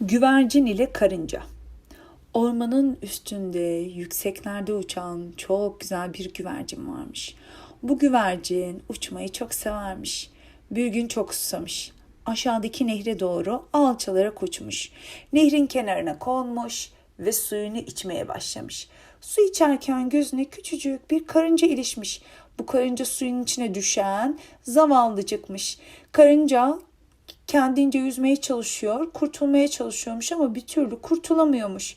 Güvercin ile karınca. Ormanın üstünde yükseklerde uçan çok güzel bir güvercin varmış. Bu güvercin uçmayı çok severmiş. Bir gün çok susamış. Aşağıdaki nehre doğru alçalarak uçmuş. Nehrin kenarına konmuş ve suyunu içmeye başlamış. Su içerken gözüne küçücük bir karınca ilişmiş. Bu karınca suyun içine düşen zavallıcıkmış. Karınca kendince yüzmeye çalışıyor, kurtulmaya çalışıyormuş ama bir türlü kurtulamıyormuş.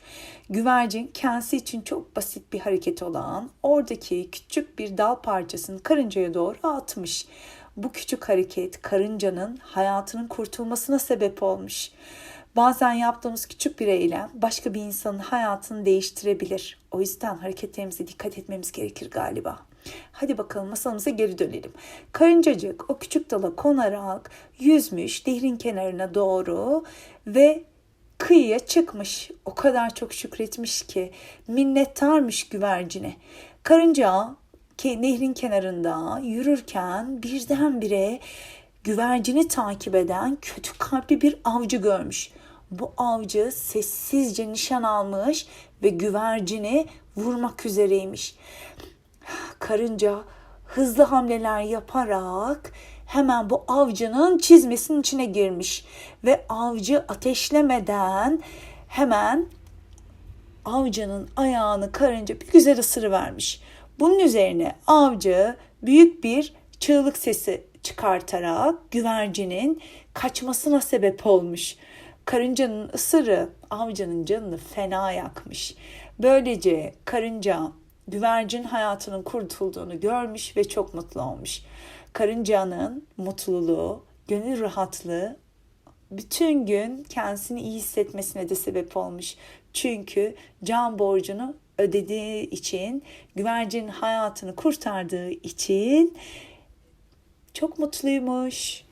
Güvercin kendisi için çok basit bir hareket olan oradaki küçük bir dal parçasını karıncaya doğru atmış. Bu küçük hareket karıncanın hayatının kurtulmasına sebep olmuş. Bazen yaptığımız küçük bir eylem başka bir insanın hayatını değiştirebilir. O yüzden hareketlerimize dikkat etmemiz gerekir galiba. Hadi bakalım masalımıza geri dönelim. Karıncacık o küçük dala konarak yüzmüş nehrin kenarına doğru ve kıyıya çıkmış. O kadar çok şükretmiş ki minnettarmış güvercine. Karınca ki nehrin kenarında yürürken birdenbire güvercini takip eden kötü kalpli bir avcı görmüş. Bu avcı sessizce nişan almış ve güvercini vurmak üzereymiş. Karınca hızlı hamleler yaparak hemen bu avcının çizmesinin içine girmiş ve avcı ateşlemeden hemen avcının ayağını karınca bir güzel ısırıvermiş. Bunun üzerine avcı büyük bir çığlık sesi çıkartarak güvercinin kaçmasına sebep olmuş. Karıncanın ısırı avcının canını fena yakmış. Böylece karınca güvercin hayatının kurtulduğunu görmüş ve çok mutlu olmuş. Karıncanın mutluluğu, gönül rahatlığı bütün gün kendisini iyi hissetmesine de sebep olmuş. Çünkü can borcunu ödediği için, güvercinin hayatını kurtardığı için çok mutluymuş.